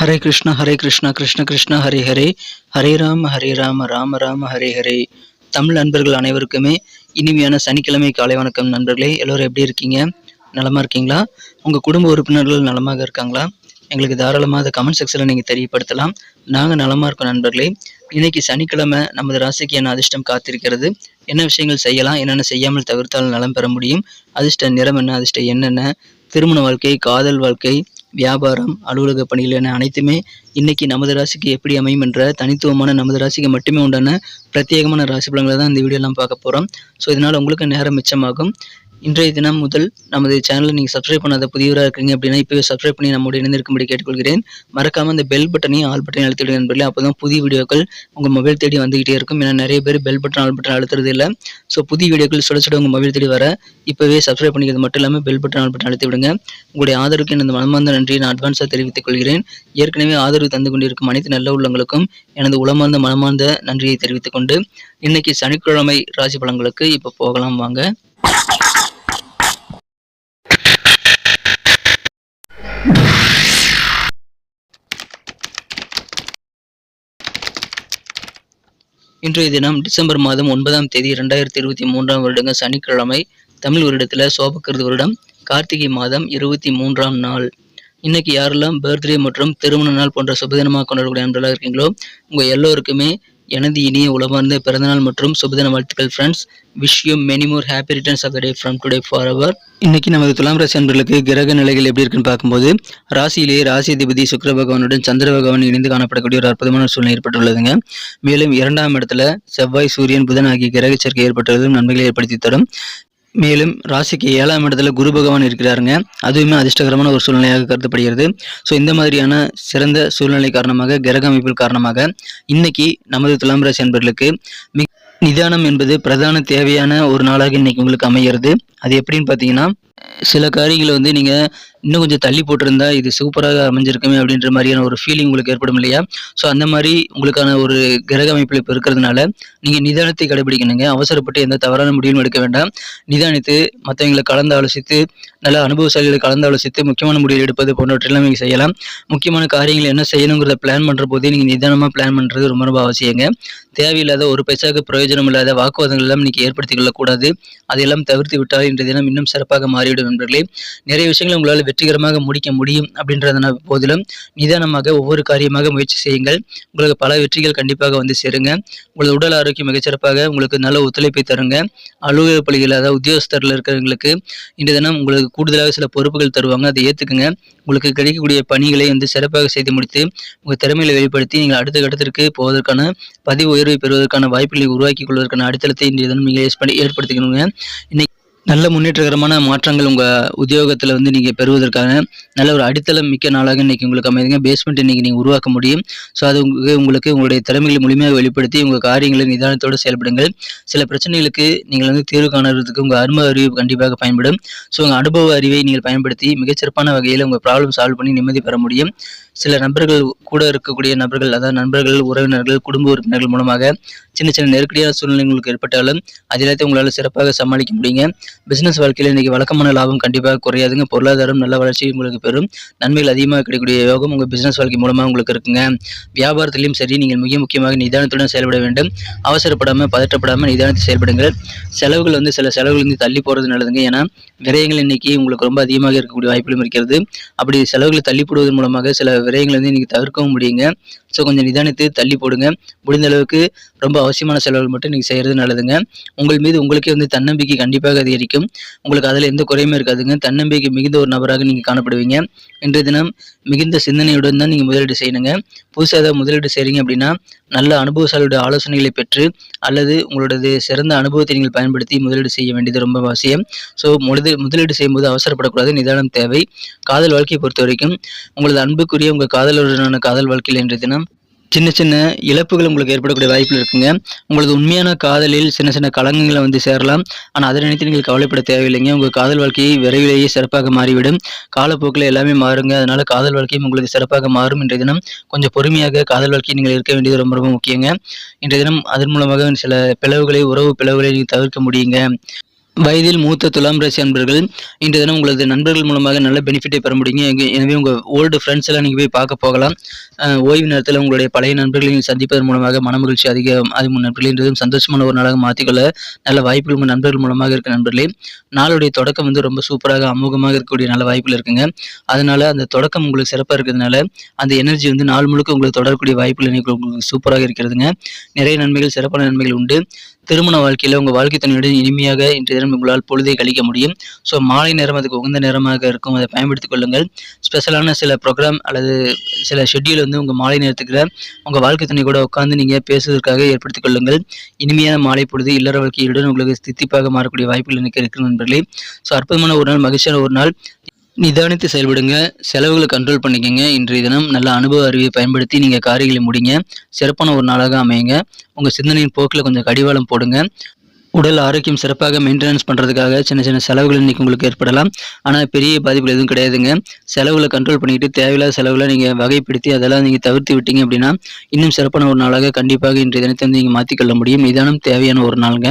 ஹரே கிருஷ்ண ஹரே கிருஷ்ணா கிருஷ்ண கிருஷ்ண ஹரே ஹரே. ஹரே ராம ஹரே ராம ராம ராம ஹரே ஹரே. தமிழ் நண்பர்கள் அனைவருக்குமே இனிமையான சனிக்கிழமை காலை வணக்கம் நண்பர்களே. எல்லோரும் எப்படி இருக்கீங்க? நலமாக இருக்கீங்களா? உங்கள் குடும்ப உறுப்பினர்கள் நலமாக இருக்காங்களா? எங்களுக்கு தாராளமாக அதை கமெண்ட் செக்ஷனில் நீங்கள் தெரியப்படுத்தலாம். நாங்கள் நலமாக இருக்கோம் நண்பர்களே. இன்னைக்கு சனிக்கிழமை நமது ராசிக்கு என்ன அதிர்ஷ்டம் காத்திருக்கிறது? என்ன விஷயங்கள் செய்யலாம்? என்னென்ன செய்யாமல் தவிர்த்தால் நலம் பெற முடியும்? அதிர்ஷ்ட நிறம் என்ன? அதிர்ஷ்டம் என்னென்ன திருமண வாழ்க்கை காதல் வாழ்க்கை வியாபாரம் அலுவலக பணிகள் என அனைத்துமே இன்னைக்கு நமது ராசிக்கு எப்படி அமையும் என்ற தனித்துவமான நமது ராசிக்கு மட்டுமே உண்டான பிரத்யேகமான ராசி பலன்களை தான் இந்த வீடியோலாம் பார்க்க போகிறோம் ஸோ இதனால் உங்களுக்கு நேரம் மிச்சமாகும். இன்றைய தினம் முதல் நமது சேனலை நீங்கள் சப்ஸ்கிரைப் பண்ணாத புதியவராக இருக்கீங்க அப்படின்னா இப்போவே சப்ஸ்கிரைப் பண்ணி நம்முடைய இணைந்திருக்கும்படி கேட்டுக்கொள்கிறேன். மறக்காமல் இந்த பெல் பட்டனையும் ஆல் பட்டனையும் அழுத்திடுங்க நண்பர்களே. அப்போ தான் புதிய வீடியோக்கள் உங்கள் மொபைல் தேடி வந்துகிட்டே இருக்கும். ஏன்னா நிறைய பேர் பெல் பட்டன் ஆல் பட்டன் அழுத்துறது இல்லை. ஸோ புதிய வீடியோக்கள் சுட சுட உங்கள் மொபைல் தேடி வர இப்போவே சப்ஸ்கிரைப் பண்ணிக்கிறது மட்டும் இல்லாமல் பெல் பட்டன் ஆல் பட்டன் அழுத்தி விடுங்க. உங்களுடைய ஆதரவுக்கு எனது மனமார்ந்த நன்றியை நான் அட்வான்ஸாக தெரிவித்துக் கொள்கிறேன். ஏற்கனவே ஆதரவு தந்து கொண்டிருக்கும் அனைத்து நல்ல உள்ளங்களுக்கும் எனது உளமார்ந்த மனமார்ந்த நன்றியை தெரிவித்துக் கொண்டு இன்னைக்கு சனிக்கிழமை ராசி பலன்களுக்கு இப்போ போகலாம் வாங்க. இன்றைய தினம் டிசம்பர் மாதம் ஒன்பதாம் தேதி இரண்டாயிரத்தி இருபத்தி மூன்றாம் வருடங்க சனிக்கிழமை தமிழ் வருடத்தில் சோபக்கிருது வருடம் கார்த்திகை மாதம் இருபத்தி மூன்றாம் நாள். இன்னைக்கு யாரெல்லாம் பர்த்டே மற்றும் திருமண நாள் போன்ற சுபதினமாக கொண்டாடக்கூடிய நண்பர்களாக இருக்கீங்களோ உங்கள் எல்லோருக்குமே எனது இனிய உலமார்ந்த பிறந்தநாள் மற்றும் சுபதின வாழ்த்துக்கள் friends wish you many more happy returns of the day from today for அவர் இன்னைக்கு நமது துலாம் ராசி அன்பர்களுக்கு கிரக நிலைகள் எப்படி இருக்குன்னு பார்க்கும்போது ராசியிலேயே ராசி அதிபதி சுக்கிர பகவானுடன் சந்திர பகவான் இணைந்து காணப்படக்கூடிய ஒரு அற்புதமான சூழ்நிலை ஏற்பட்டுள்ளதுங்க. மேலும் இரண்டாம் இடத்துல செவ்வாய் சூரியன் புதன் ஆகிய கிரக சேர்க்கை ஏற்பட்டுள்ளதும் நன்மைகளை ஏற்படுத்தி தரும். மேலும் ராசிக்கு ஏழாம் இடத்துல குரு பகவான் இருக்கிறாருங்க. அதுவுமே அதிர்ஷ்டகரமான ஒரு சூழ்நிலையாக கருதப்படுகிறது. ஸோ இந்த மாதிரியான சிறந்த சூழ்நிலை காரணமாக கிரக அமைப்பில் காரணமாக இன்னைக்கு நமது துலாம் ராசி அன்பர்களுக்கு மிக நிதானம் என்பது பிரதான தேவையான ஒரு நாளாக இன்னைக்கு உங்களுக்கு அமைகிறது. அது எப்படின்னு பார்த்தீங்கன்னா சில காரியங்களை வந்து நீங்கள் இன்னும் கொஞ்சம் தள்ளி போட்டிருந்தா இது சூப்பராக அமைஞ்சிருக்குமே அப்படின்ற மாதிரியான ஒரு ஃபீலிங் உங்களுக்கு ஏற்படும் இல்லையா? ஸோ அந்த மாதிரி உங்களுக்கான ஒரு கிரக அமைப்பில் இப்போ இருக்கிறதுனால நீங்கள் நிதானத்தை கடைபிடிக்கணுங்க. அவசரப்பட்டு எந்த தவறான முடிவும் எடுக்க வேண்டாம். நிதானித்து மற்றவங்களை கலந்து ஆலோசித்து நல்ல அனுபவசாலிகளை கலந்து ஆலோசித்து முக்கியமான முடிவு எடுப்பது போன்றவற்றெல்லாம் நீங்கள் செய்யலாம். முக்கியமான காரியங்கள் என்ன செய்யணுங்கிறத பிளான் பண்ணுற போதே நீங்கள் நிதானமாக பிளான் பண்ணுறது ரொம்ப ரொம்ப அவசியங்க. தேவையில்லாத ஒரு பைசாவுக்கு பிரயோஜனம் இல்லாத வாக்குவாதங்கள் எல்லாம் இன்னைக்கு ஏற்படுத்திக் கொள்ளக்கூடாது. அதையெல்லாம் தவிர்த்து விட்டால் இன்றைய தினம் இன்னும் சிறப்பாக மாறிவிடும் நண்பர்களே. நிறைய விஷயங்களை உங்களால் வெற்றிகரமாக முடிக்க முடியும் அப்படின்றதன போதிலும் நிதானமாக ஒவ்வொரு காரியமாக முயற்சி செய்யுங்கள். உங்களுக்கு பல வெற்றிகள் கண்டிப்பாக வந்து சேருங்க. உங்களது உடல் ஆரோக்கியம் மிகச்சிறப்பாக உங்களுக்கு நல்ல ஒத்துழைப்பை தருங்க. அலுவலக பள்ளிகள் அதாவது உத்தியோகஸ்தரில் இருக்கிறவங்களுக்கு இன்றைய தினம் உங்களுக்கு கூடுதலாக சில பொறுப்புகள் தருவாங்க. அதை ஏற்றுக்குங்க உங்களுக்கு கிடைக்கக்கூடிய பணிகளை வந்து சிறப்பாக செய்து முடித்து உங்கள் திறமைகளை வெளிப்படுத்தி நீங்கள் அடுத்த கட்டத்திற்கு போவதற்கான பதிவு உயர்வை பெறுவதற்கான வாய்ப்புகளை உருவாக்கி கொள்வதற்கான அடித்தளத்தை இன்றைய தினம் நீங்கள் ஏற்படுத்திக்கணுங்க. இன்னைக்கு நல்ல முன்னேற்றகரமான மாற்றங்கள் உங்கள் உத்தியோகத்தில் வந்து நீங்கள் பெறுவதற்கான நல்ல ஒரு அடித்தளம் மிக்க நாளாக இன்றைக்கி உங்களுக்கு அமைதுங்க பேஸ்மெண்ட் இன்றைக்கி நீங்கள் உருவாக்க முடியும். ஸோ அது உங்களுக்கு உங்களுக்கு உங்களுடைய திறமைகளை முழுமையாக வெளிப்படுத்தி உங்கள் காரியங்களை நிதானத்தோடு செயல்படுங்கள். சில பிரச்சனைகளுக்கு நீங்கள் வந்து தீர்வு காணுறதுக்கு உங்கள் அனுபவ அறிவு கண்டிப்பாக பயன்படும். ஸோ உங்கள் அனுபவ அறிவை நீங்கள் பயன்படுத்தி மிகச்சிறப்பான வகையில் உங்கள் ப்ராப்ளம் சால்வ் பண்ணி நிம்மதி பெற முடியும். சில நபர்கள் கூட இருக்கக்கூடிய நபர்கள் அதாவது நண்பர்கள் உறவினர்கள் குடும்ப உறுப்பினர்கள் மூலமாக சின்ன சின்ன நெருக்கடியான சூழ்நிலை உங்களுக்கு ஏற்பட்டாலும் அது எல்லாத்தையும் உங்களால் சிறப்பாக சமாளிக்க முடியுங்க. பிசினஸ் வாழ்க்கையில் இன்னைக்கு வழக்கமான லாபம் கண்டிப்பாக குறையாதுங்க. பொருளாதாரம் நல்ல வளர்ச்சி உங்களுக்கு பெறும். நன்மைகள் அதிகமாக கிடைக்கக்கூடிய யோகம் உங்கள் பிசினஸ் வாழ்க்கை மூலமாக உங்களுக்கு இருக்குங்க. வியாபாரத்திலையும் சரி நீங்கள் மிக முக்கியமாக நிதானத்துடன் செயல்பட வேண்டும். அவசரப்படாமல் பதற்றப்படாமல் நிதானத்தை செயல்படுங்கள். செலவுகள் வந்து சில செலவுகள் வந்து தள்ளி போகிறது நல்லதுங்க. ஏன்னா விரயங்கள் இன்னைக்கு உங்களுக்கு ரொம்ப அதிகமாக இருக்கக்கூடிய வாய்ப்புகளும் இருக்கிறது. அப்படி செலவுகளை தள்ளி போடுவதன் மூலமாக சில விரயங்களை வந்து இன்னைக்கு தவிர்க்கவும் முடியுங்க. ஸோ கொஞ்சம் நிதானித்து தள்ளி போடுங்க. முடிந்த அளவுக்கு ரொம்ப அவசியமான செலவுகள் மட்டும் நீங்கள் செய்கிறது நல்லதுங்க. உங்கள் மீது உங்களுக்கே வந்து தன்னம்பிக்கை கண்டிப்பாக அதிகரிக்கும். உங்களுக்கு அதில் எந்த குறையுமே இருக்காதுங்க. தன்னம்பிக்கை மிகுந்த ஒரு நபராக நீங்கள் காணப்படுவீங்க. இன்றைய தினம் மிகுந்த சிந்தனையுடன் தான் நீங்கள் முதலீடு செய்யணுங்க. புதுசாக ஏதாவது முதலீடு செய்கிறீங்க அப்படின்னா நல்ல அனுபவசாலியோட ஆலோசனைகளை பெற்று அல்லது உங்களோடது சிறந்த அனுபவத்தை நீங்கள் பயன்படுத்தி முதலீடு செய்ய வேண்டியது ரொம்ப அவசியம். ஸோ முதலீடு முதலீடு செய்யும்போது அவசரப்படக்கூடாது. நிதானம் தேவை. காதல் வாழ்க்கையை பொறுத்த வரைக்கும் உங்களது அன்புக்குரிய உங்கள் காதலுடனான காதல் வாழ்க்கையில் இன்றைய தினம் சின்ன சின்ன இழப்புகள் உங்களுக்கு ஏற்படக்கூடிய வாய்ப்பு இருக்குங்க. உங்களது உண்மையான காதலில் சின்ன சின்ன கலங்கங்களை வந்து சேரலாம். ஆனால் அதை நினைத்து நீங்கள் கவலைப்பட தேவையில்லைங்க. உங்கள் காதல் வாழ்க்கையை விரைவிலேயே சிறப்பாக மாறிவிடும். காலப்போக்கில் எல்லாமே மாறுங்க. அதனால காதல் வாழ்க்கையும் உங்களுக்கு சிறப்பாக மாறும் இன்றைய தினம். கொஞ்சம் பொறுமையாக காதல் வாழ்க்கையை நீங்கள் இருக்க வேண்டியது ரொம்ப ரொம்ப முக்கியங்க. இன்றைய தினம் அதன் மூலமாக சில பிளவுகளை உறவு பிளவுகளை நீங்கள் தவிர்க்க முடியுங்க. வயதில் மூத்த துலாம் ராசி அன்பர்கள் இன்றைய தினம் உங்களது நண்பர்கள் மூலமாக நல்ல பெனிஃபிட்டை பெற முடியுங்க. எனவே உங்கள் ஓல்டு ஃப்ரெண்ட்ஸ் எல்லாம் நீங்கள் போய் பார்க்க போகலாம். ஓய்வு நேரத்தில் உங்களுடைய பழைய நண்பர்களையும் சந்திப்பதன் மூலமாக மனமகிழ்ச்சி அதிக அதிக நண்பர்களைன்றதும் சந்தோஷமான ஒரு நாளாக மாற்றிக்கொள்ள நல்ல வாய்ப்புகள் உங்கள் நண்பர்கள் மூலமாக இருக்க நண்பர்களே. நாளுடைய தொடக்கம் வந்து ரொம்ப சூப்பராக அமோகமாக இருக்கக்கூடிய நல்ல வாய்ப்புகள் இருக்குங்க. அதனால அந்த தொடக்கம் உங்களுக்கு சிறப்பாக இருக்கிறதுனால அந்த எனர்ஜி வந்து நாள் முழுக்க உங்களுக்கு தொடரக்கூடிய வாய்ப்புகள் உங்களுக்கு சூப்பராக இருக்கிறதுங்க. நிறைய நன்மைகள் சிறப்பான நன்மைகள் உண்டு. திருமண வாழ்க்கையில் உங்கள் வாழ்க்கை துணையுடன் இனிமையாக இன்றைய தினம் உங்களால் பொழுதை கழிக்க முடியும். ஸோ மாலை நேரம் அதுக்கு உகந்த நேரமாக இருக்கும். அதை பயன்படுத்திக் கொள்ளுங்கள். ஸ்பெஷலான சில ப்ரோக்ராம் அல்லது சில ஷெட்யூல் வந்து உங்கள் மாலை நேரத்துக்கு உங்கள் வாழ்க்கை துணை கூட உட்காந்து நீங்கள் பேசுவதற்காக ஏற்படுத்திக் கொள்ளுங்கள். இனிமையான மாலை பொழுது இல்லற வாழ்க்கையுடன் உங்களுக்கு தித்திப்பாக மாறக்கூடிய வாய்ப்புகள் எனக்கு இருக்கு நண்பர்களே. ஸோ அற்புதமான ஒரு நாள் மகிழ்ச்சியான ஒரு நாள். நிதானித்து செயல்படுங்க. செலவுகளை கண்ட்ரோல் பண்ணிக்கங்க. இன்றைய தினம் நல்ல அனுபவ அறிவை பயன்படுத்தி நீங்கள் காரியங்களை முடிங்க. சிறப்பான ஒரு நாளாக அமையுங்க. உங்கள் சிந்தனையின் போக்கில் கொஞ்சம் கடிவாளம் போடுங்க. உடல் ஆரோக்கியம் சிறப்பாக மெயின்டெனன்ஸ் பண்ணுறதுக்காக சின்ன சின்ன செலவுகள் இன்றைக்கி உங்களுக்கு ஏற்படலாம். ஆனால் பெரிய பாதிப்புகள் எதுவும் கிடையாதுங்க. செலவுகளை கண்ட்ரோல் பண்ணிட்டு தேவையில்லாத செலவுகளை நீங்கள் வகைப்படுத்தி அதெல்லாம் நீங்கள் தவிர்த்து விட்டீங்க அப்படின்னா இன்னும் சிறப்பான ஒரு நாளாக கண்டிப்பாக இன்றைய தினத்தை வந்து நீங்கள் மாற்றிக்கொள்ள முடியும். நிதானம் தேவையான ஒரு நாளுங்க.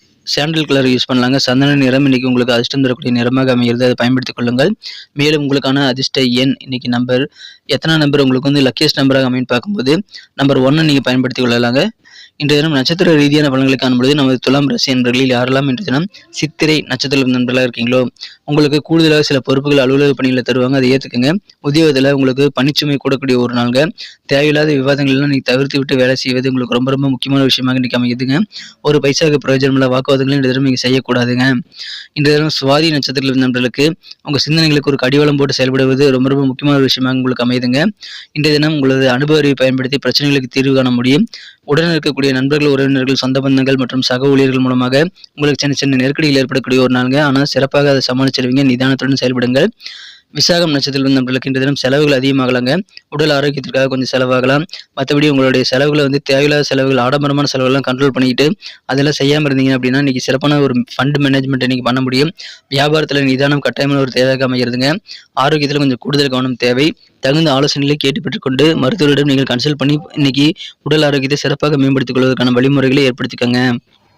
சாண்டல் கலர் யூஸ் பண்ணலாங்க. சந்தன நிறம் இன்னைக்கு உங்களுக்கு அதிர்ஷ்டம் தரக்கூடிய நிறமாக அமைகிறது. அதை பயன்படுத்திக் கொள்ளுங்கள். மேலும் உங்களுக்கான அதிர்ஷ்ட எண் இன்னைக்கு நம்பர் எத்தனை நம்பர் உங்களுக்கு வந்து லக்கியஸ்ட் நம்பராக அமைன்னு பார்க்கும்போது நம்பர் ஒன்னை நீங்கள் பயன்படுத்திக் கொள்ளலாங்க. இன்றைய தினம் நட்சத்திர ரீதியான பலன்களை காணும்பொழுது நமது துலாம் ராசி நண்பர்களில் யாரெல்லாம் இன்றைய தினம் சித்திரை நட்சத்திர நண்பர்களாக இருக்கீங்களோ உங்களுக்கு கூடுதலாக சில பொறுப்புகள் அலுவலக பணிகளை தருவாங்க அதை ஏற்றுக்குங்க உத்தியோகத்தில் உங்களுக்கு பணிச்சுமை கூடக்கூடிய ஒரு நாள்ங்க. தேவையில்லாத விவாதங்கள்லாம் நீங்கள் தவிர்த்து விட்டு வேலை செய்வது உங்களுக்கு ரொம்ப ரொம்ப முக்கியமான விஷயமாக இன்றைக்கி அமையுதுங்க. ஒரு பைசாவுக்கு பிரயோஜனமில்ல வாக்குவாதங்களும் இன்றைய தினம் நீங்கள் செய்யக்கூடாதுங்க. இன்றைய தினம் சுவாதி நட்சத்திர நண்பர்களுக்கு உங்கள் சிந்தனைகளுக்கு ஒரு கடிவாளம் போட்டு செயல்படுவது ரொம்ப ரொம்ப முக்கியமான ஒரு விஷயமாக உங்களுக்கு அமையுதுங்க. இன்றைய தினம் உங்களது அனுபவ அறிவை பயன்படுத்தி பிரச்சனைகளுக்கு தீர்வு காண முடியும். உடன் இருக்கக்கூடிய நண்பர்கள் உறவினர்கள் சொந்த பந்தங்கள் மற்றும் சக ஊழியர்கள் மூலமாக உங்களுக்கு சின்ன சின்ன நெருக்கடிகள் ஏற்படக்கூடிய ஒரு நாளுங்க. ஆனால் சிறப்பாக அதை சமாளிச்சிருவீங்க. நிதானத்துடன் செயல்படுங்கள். விசாகம் நட்சத்திரம் நம்மளுக்கு இன்று தினம் செலவுகள் அதிகமாகலாங்க. உடல் ஆரோக்கியத்திற்காக கொஞ்சம் செலவாகலாம். மற்றபடி உங்களுடைய செலவுகளை வந்து தேவையில்லாத செலவுகள் ஆடம்பரமான செலவுகள்லாம் கண்ட்ரோல் பண்ணிக்கிட்டு அதெல்லாம் செய்யாமல் இருந்தீங்க அப்படின்னா இன்றைக்கி சிறப்பான ஒரு ஃபண்ட் மேனேஜ்மெண்ட் இன்னைக்கு பண்ண முடியும். வியாபாரத்தில் நிதானம் கட்டாயமான ஒரு தேவையாக அமைகிறதுங்க. ஆரோக்கியத்தில் கொஞ்சம் கூடுதல் கவனம் தேவை. தகுந்த ஆலோசனைகளை கேட்டு பெற்றுக்கொண்டு மருத்துவரிடம் நீங்கள் கன்சல்ட் பண்ணி இன்னைக்கு உடல் ஆரோக்கியத்தை சிறப்பாக மேம்படுத்திக் கொள்வதற்கான வழிமுறைகளை ஏற்படுத்திக்கோங்க.